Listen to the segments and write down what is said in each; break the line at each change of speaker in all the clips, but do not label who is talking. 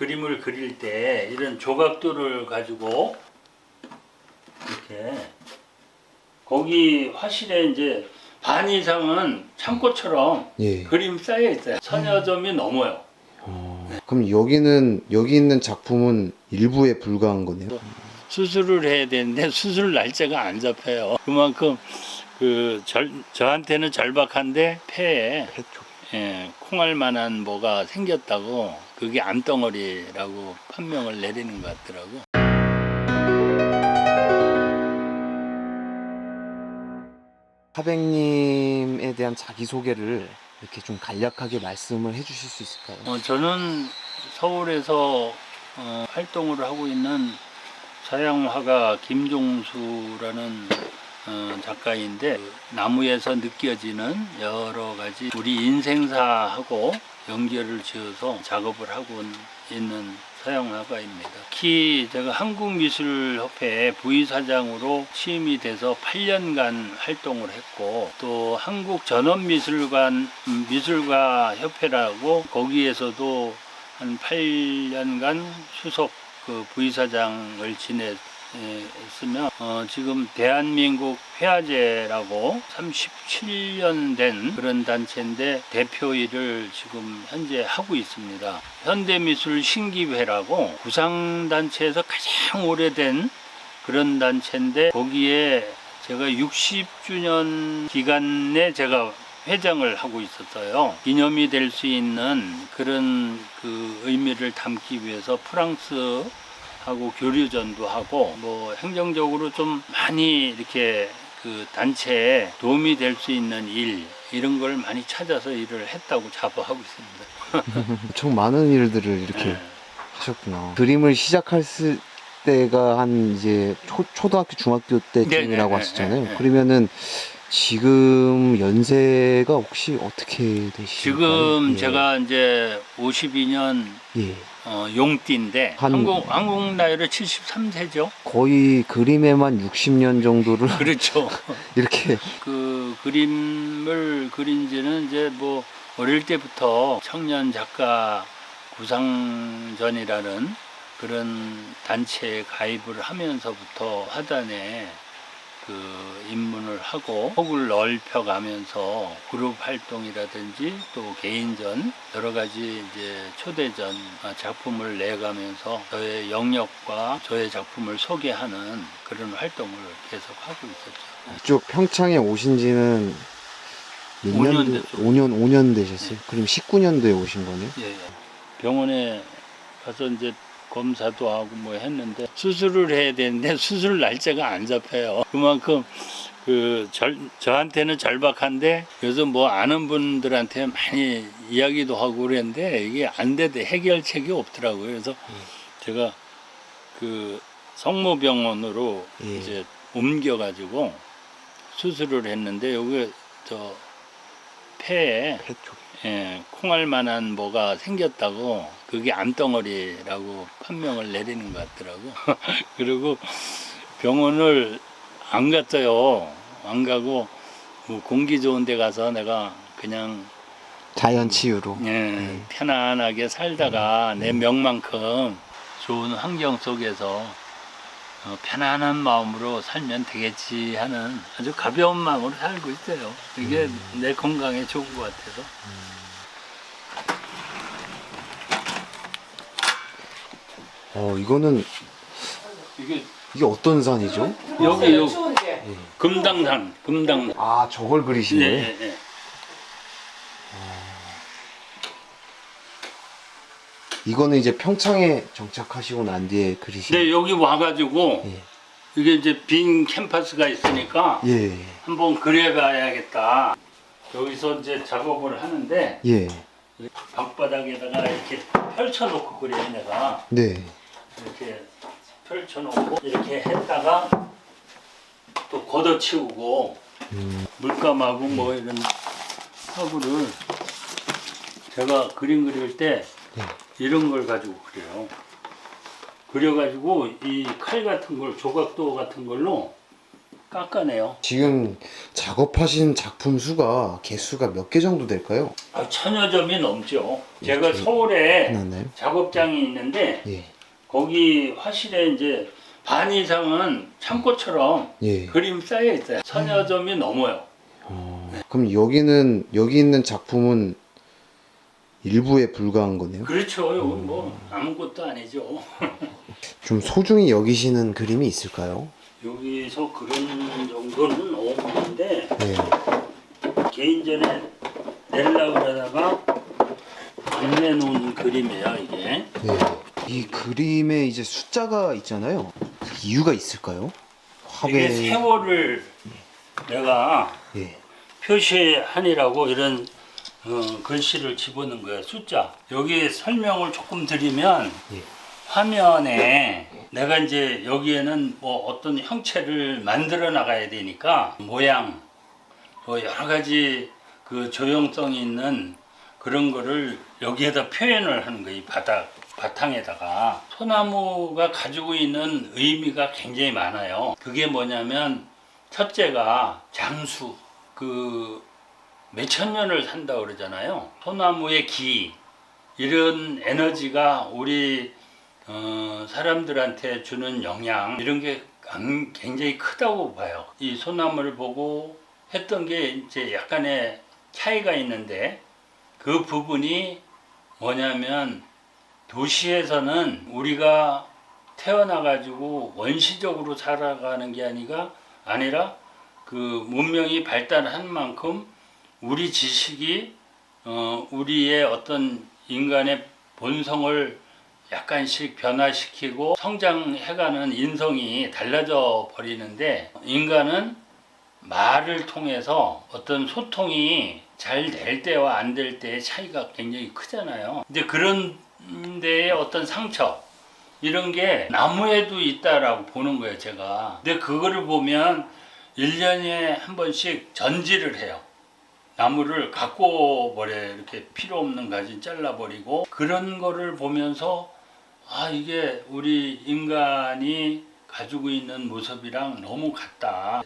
그림을 그릴 때 이런 조각도를 가지고 이렇게 거기 화실에 이제 반 이상은 창고처럼
예.
그림 쌓여 있어요. 천여 점이 넘어요.
어, 그럼 여기는 여기 있는 작품은 일부에 불과한 거네요.
수술을 해야 되는데 수술 날짜가 안 잡혀요. 그만큼 그 절, 저한테는 절박한데 폐에
폐 쪽.
예, 콩알 만한 뭐가 생겼다고 그게 암덩어리라고 판명을 내리는 것 같더라고.
하백님에 대한 자기 소개를 이렇게 좀 간략하게 말씀을 해주실 수 있을까요?
어, 저는 서울에서 어, 활동을 하고 있는 서양화가 김종수라는 어, 작가인데 그 나무에서 느껴지는 여러 가지 우리 인생사하고 연결을 지어서 작업을 하고 있는 서양화가입니다. 특히 제가 한국미술협회 부의사장으로 취임이 돼서 8년간 활동을 했고 또 한국전원미술관 음, 미술가 협회라고 거기에서도 한 8년간 수석 그 부의사장을 지냈 으며 어, 지금 대한민국 회화제라고 37년 된 그런 단체인데 대표 일을 지금 현재 하고 있습니다. 현대미술 신기회라고 구상단체에서 가장 오래된 그런 단체인데 거기에 제가 60주년 기간에 제가 회장을 하고 있었어요. 기념이 될 수 있는 그런 그 의미를 담기 위해서 프랑스 하고 교류전도 하고 뭐 행정적으로 좀 많이 이렇게 그 단체에 도움이 될 수 있는 일 이런 걸 많이 찾아서 일을 했다고 자부하고 있습니다.
엄청 많은 일들을 이렇게
네.
하셨구나. 그림을 시작했을 때가 한 이제 초, 초등학교 중학교 때쯤이라고
네, 네,
하셨잖아요.
네, 네.
그러면은 지금 연세가 혹시 어떻게 되시나요?
지금 제가 이제 52년
예.
어, 용띠인데
한-
한국 한국 나이로 73세죠.
거의 그림에만 60년 정도를
그렇죠.
이렇게
그 그림을 그린 지는 이제 뭐 어릴 때부터 청년 작가 구상전이라는 그런 단체에 가입을 하면서부터 하단에 그 입문을 하고 폭을 넓혀 가면서 그룹 활동이라든지 또 개인전 여러 가지 이제 초대전 아, 작품을 내 가면서 저의 영역과 저의 작품을 소개하는 그런 활동을 계속 하고 있었죠.
이쪽 평창에 오신 지는 몇
5년
년,
됐죠.
5년, 5년 되셨어요? 그럼 19년도에 오신 거네요?
예, 예. 병원에 가서 이제 검사도 하고 뭐 했는데 수술을 해야 되는데 수술 날짜가 안 잡혀요. 그만큼 그 절, 저한테는 절박한데 그래서 뭐 아는 분들한테 많이 이야기도 하고 그랬는데 이게 안 되대 해결책이 없더라고요. 그래서 제가 그 성모병원으로
예.
이제 옮겨가지고 수술을 했는데 여기 저 폐에
폐 쪽.
예, 콩알 만한 뭐가 생겼다고 그게 암덩어리라고 판명을 내리는 것 같더라고. 그리고 병원을 안 갔어요. 안 가고 뭐 공기 좋은 데 가서 내가 그냥
자연 치유로.
예, 편안하게 살다가 내 명만큼 좋은 환경 속에서 어, 편안한 마음으로 살면 되겠지 하는 아주 가벼운 마음으로 살고 있어요. 이게 내 건강에 좋은 것 같아서.
어, 이거는
이게
이게 어떤 산이죠?
여기 요 금당산, 금당산.
아, 저걸 그리신
예,
거예요?
예, 예.
이거는 이제 평창에 정착하시고 난 뒤에 그리신
네, 여기 와가지고
예.
이게 이제 빈 캠퍼스가 있으니까
예.
한번 그려봐야겠다. 여기서 이제 작업을 하는데
예.
방바닥에다가 이렇게 펼쳐놓고 그래요, 내가.
네.
이렇게 펼쳐놓고 이렇게 했다가 또 걷어치우고
음,
물감하고 뭐 이런 화구를 제가 그림 그릴 때
네.
이런 걸 가지고 그려요. 그려가지고 이 칼 같은 걸 조각도 같은 걸로 깎아내요.
지금 작업하신 작품 수가 개수가 몇 개 정도 될까요?
아, 천여 점이 넘죠. 제가
이렇게
서울에
해놨나요?
작업장이 있는데
예.
거기 화실에 이제 반 이상은 창고처럼
예.
그림 쌓여 있어요. 천여 점이 넘어요.
어, 그럼 여기는 여기 있는 작품은 일부에 불과한 거네요.
그렇죠. 여기 뭐 아무것도 아니죠.
좀 소중히 여기시는 그림이 있을까요?
여기서 그런 정도는 없는데
네.
개인전에 내려고 그러다가 안 내놓은 그림이에요 이게.
네. 이 그림에 이제 숫자가 있잖아요. 이유가 있을까요?
이게. 세월을 내가
예.
표시하니라고 이런 어, 글씨를 집어넣은 거예요. 숫자. 여기 설명을 조금 드리면
예.
화면에 내가 이제 여기에는 뭐 어떤 형체를 만들어 나가야 되니까 모양 뭐 여러 가지 그 조형성이 있는 그런 거를 여기에다 표현을 하는 거예요 이 바닥 바탕에다가. 소나무가 가지고 있는 의미가 굉장히 많아요. 그게 뭐냐면 첫째가 장수 그 몇천 년을 산다 그러잖아요. 소나무의 기 이런 에너지가 우리 어, 사람들한테 주는 영향 이런 게 강- 굉장히 크다고 봐요. 이 소나무를 보고 했던 게 이제 약간의 차이가 있는데 그 부분이 뭐냐면 도시에서는 우리가 태어나 가지고 원시적으로 살아가는 게 아니라 그 문명이 발달한 만큼 우리 지식이 어, 우리의 어떤 인간의 본성을 약간씩 변화시키고 성장해가는 인성이 달라져 버리는데 인간은 말을 통해서 어떤 소통이 잘 될 때와 안 될 때의 차이가 굉장히 크잖아요. 근데 그런 데에 어떤 상처 이런 게 나무에도 있다라고 보는 거예요, 제가. 근데 그거를 보면 1년에 한 번씩 전지를 해요. 나무를 갖고 버려 이렇게 필요 없는 가지 잘라버리고 그런 거를 보면서 아 이게 우리 인간이 가지고 있는 모습이랑 너무 같다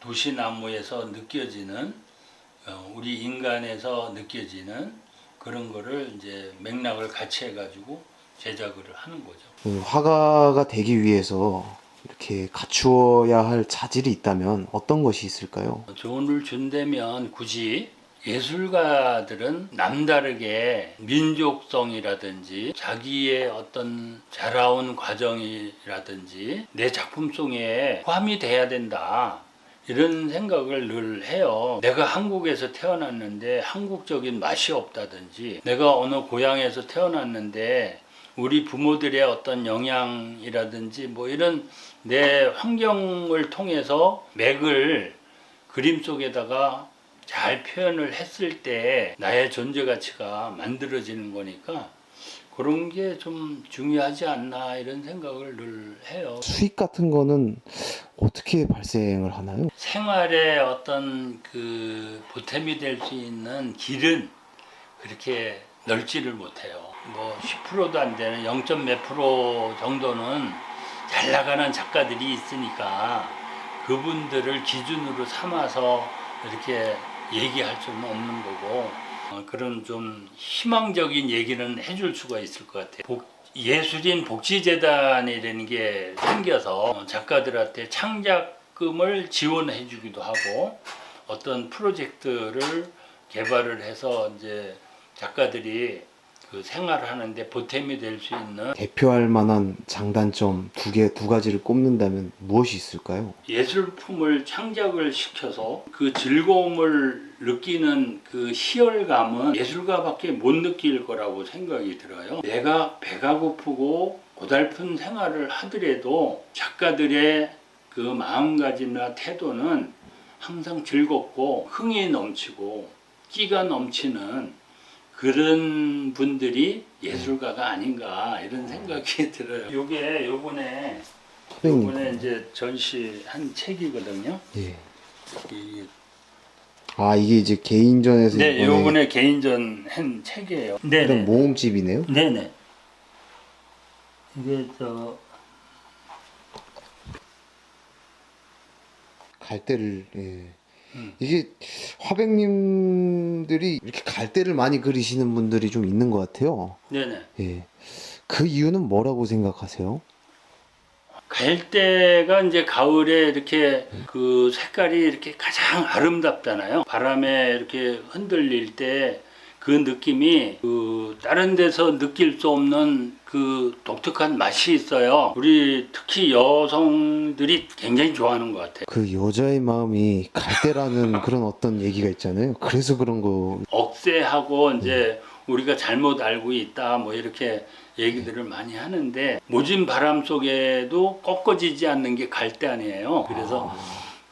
도시 나무에서 느껴지는 어, 우리 인간에서 느껴지는 그런 거를 이제 맥락을 같이 해가지고 제작을 하는 거죠.
그 화가가 되기 위해서 이렇게 갖추어야 할 자질이 있다면 어떤 것이 있을까요?
조언을 준다면 굳이 예술가들은 남다르게 민족성이라든지 자기의 어떤 자라온 과정이라든지 내 작품 속에 포함이 돼야 된다. 이런 생각을 늘 해요. 내가 한국에서 태어났는데 한국적인 맛이 없다든지 내가 어느 고향에서 태어났는데 우리 부모들의 어떤 영향이라든지 뭐 이런 내 환경을 통해서 맥을 그림 속에다가 잘 표현을 했을 때 나의 존재 가치가 만들어지는 거니까 그런 게 좀 중요하지 않나 이런 생각을 늘 해요.
수익 같은 거는 어떻게 발생을 하나요?
생활의 어떤 그 보탬이 될 수 있는 길은 그렇게 넓지를 못해요. 뭐 10%도 안 되는 0. 몇 프로 정도는 잘 나가는 작가들이 있으니까 그분들을 기준으로 삼아서 이렇게 얘기할 수는 없는 거고 어, 그런 좀 희망적인 얘기는 해줄 수가 있을 것 같아요. 복- 예술인 복지재단이라는 게 생겨서 작가들한테 창작금을 지원해 주기도 하고 어떤 프로젝트를 개발을 해서 이제 작가들이 그 생활하는데 보탬이 될 수 있는
대표할 만한 장단점 두 개, 두 가지를 꼽는다면 무엇이 있을까요?
예술품을 창작을 시켜서 그 즐거움을 느끼는 그 희열감은 예술가밖에 못 느낄 거라고 생각이 들어요. 내가 배가 고프고 고달픈 생활을 하더라도 작가들의 그 마음가짐이나 태도는 항상 즐겁고 흥이 넘치고 끼가 넘치는 그런 분들이 예술가가 아닌가 이런 생각이 들어요. 요게 요번에
선생님.
이번에 이제 전시한 책이거든요.
예.
이,
아 이게 이제 개인전에서
네,
이번에
요번에 개인전 한 책이에요. 네,
그런
네,
모음집이네요.
네, 네. 이게 저
갈대를 예.
음.
이게 화백님들이 이렇게 갈대를 많이 그리시는 분들이 좀 있는 것 같아요.
네네.
예. 그 이유는 뭐라고 생각하세요?
갈대가 이제 가을에 이렇게 그 색깔이 이렇게 가장 아름답잖아요. 바람에 이렇게 흔들릴 때 그 느낌이 그 다른 데서 느낄 수 없는 그 독특한 맛이 있어요. 우리 특히 여성들이 굉장히 좋아하는 것 같아요.
그 여자의 마음이 갈대라는 그런 어떤 얘기가 있잖아요. 그래서 그런 거
억세하고 이제 우리가 잘못 알고 있다 뭐 이렇게 얘기들을 많이 하는데 모진 바람 속에도 꺾어지지 않는 게 갈대 아니에요. 그래서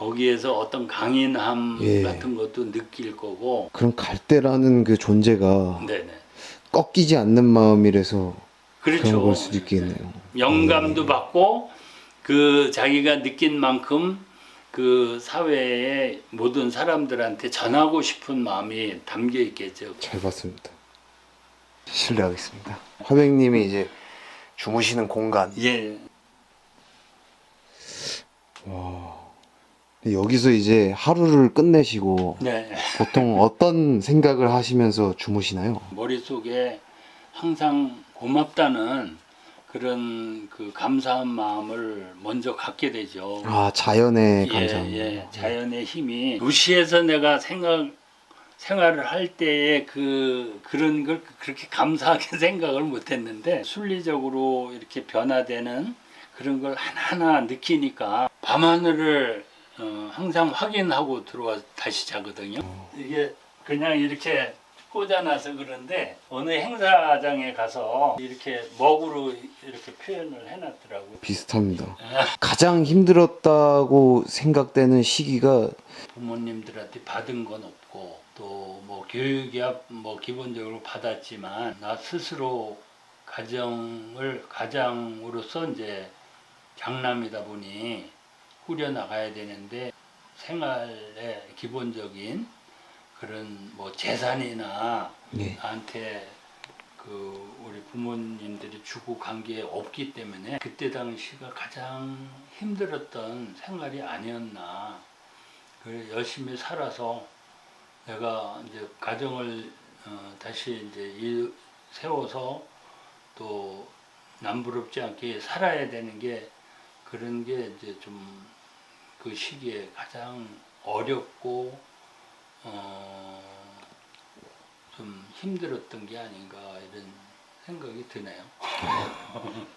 거기에서 어떤 강인함
예.
같은 것도 느낄 거고
그런 갈대라는 그 존재가
네네
꺾이지 않는 마음이라서
그렇죠.
그런 걸 수도 있겠네요.
영감도 받고 그 자기가 느낀 만큼 그 사회의 모든 사람들한테 전하고 싶은 마음이 담겨 있겠죠.
잘 봤습니다. 실례하겠습니다. 화백님이 이제 주무시는 공간.
예.
여기서 이제 하루를 끝내시고
네.
보통 어떤 생각을 하시면서 주무시나요?
머릿속에 항상 고맙다는 그런 그 감사한 마음을 먼저 갖게 되죠.
아 자연의
예,
감사합니다.
예, 자연의 힘이 도시에서 내가 생각 생활을 할 때에 그 그런 걸 그렇게 감사하게 생각을 못했는데 순리적으로 이렇게 변화되는 그런 걸 하나하나 느끼니까 밤하늘을 어, 항상 확인하고 들어와 다시 자거든요. 이게 그냥 이렇게 꽂아놔서 그런데 어느 행사장에 가서 이렇게 먹으로 이렇게 표현을 해놨더라고요.
비슷합니다. 가장 힘들었다고 생각되는 시기가
부모님들한테 받은 건 없고 또 뭐 교육이야 뭐 기본적으로 받았지만 나 스스로 가정을 가장으로서 이제 장남이다 보니 꾸려 나가야 되는데 생활의 기본적인 그런 뭐 재산이나
예.
나한테 그 우리 부모님들이 주고 간 게 없기 때문에 그때 당시가 가장 힘들었던 생활이 아니었나. 그 열심히 살아서 내가 이제 가정을 어, 다시 이제 일 세워서 또 남부럽지 않게 살아야 되는 게 그런 게 이제 좀 그 시기에 가장 어렵고 어, 좀 힘들었던 게 아닌가 이런 생각이 드네요. 어.